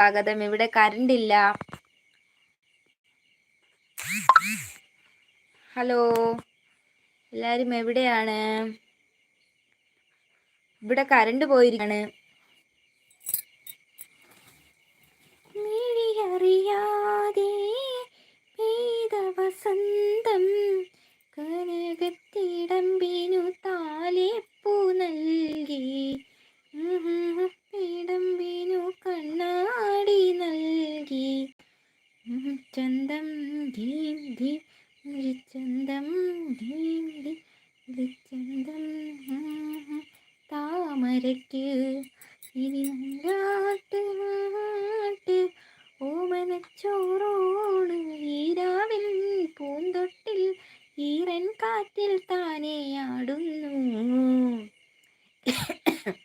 സ്വാഗതം. ഇവിടെ കറണ്ട് ഇല്ല. ഹലോ എല്ലാരും എവിടെയാണ്? ഇവിടെ കറണ്ട് പോയിരിക്കാണ്. മിഴിയറിയാതെ ധീം ധീ ചന്തം ധീം ധീ ചന്തം താമരയ്ക്ക് ഇനി നാട്ട് നാട്ട് ഓമനച്ചോറോണ് ഈരാവിൽ പൂന്തൊട്ടിൽ ഈറൻ കാറ്റിൽ താനെ ആടുന്നു.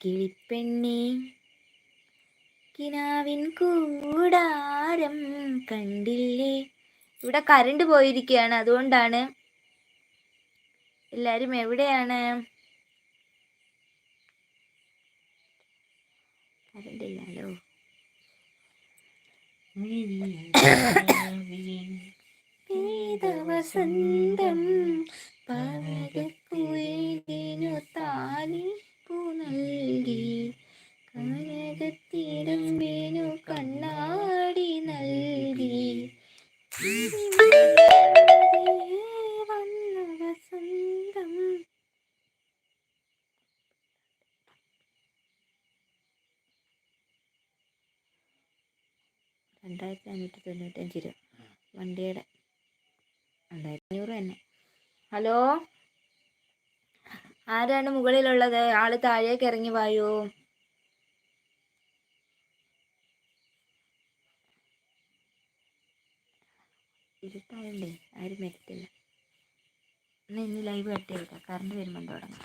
കിളിപ്പെണ്ണി കിനാവിൻ കൂടാരം കണ്ടില്ലേ? ഇവിടെ കറണ്ട് പോയിരിക്കുകയാണ് അതുകൊണ്ടാണ്. എല്ലാരും എവിടെയാണ്? കറണ്ട് ഇല്ലല്ലോ വസന്തം പവകുയിലിനു താലിപ്പൂ നൽകി. കനകത്തിടമ്പിനു രണ്ടായിരത്തി അഞ്ഞൂറ്റി തൊണ്ണൂറ്റഞ്ച് രൂപ വണ്ടിയുടെ രണ്ടായിരത്തി അഞ്ഞൂറ് തന്നെ. ഹലോ? ആരാണ് മുകളിലുള്ളത്? ആൾ താഴേക്ക് ഇറങ്ങി വായോ? ഇരുട്ടായണ്ടേ ആരും വരത്തില്ല. എന്നാ ഇന്ന് ലൈവ് കട്ട് ചെയ്തേക്കാം കറണ്ട് വരുമ്പോൾ തുടങ്ങാം.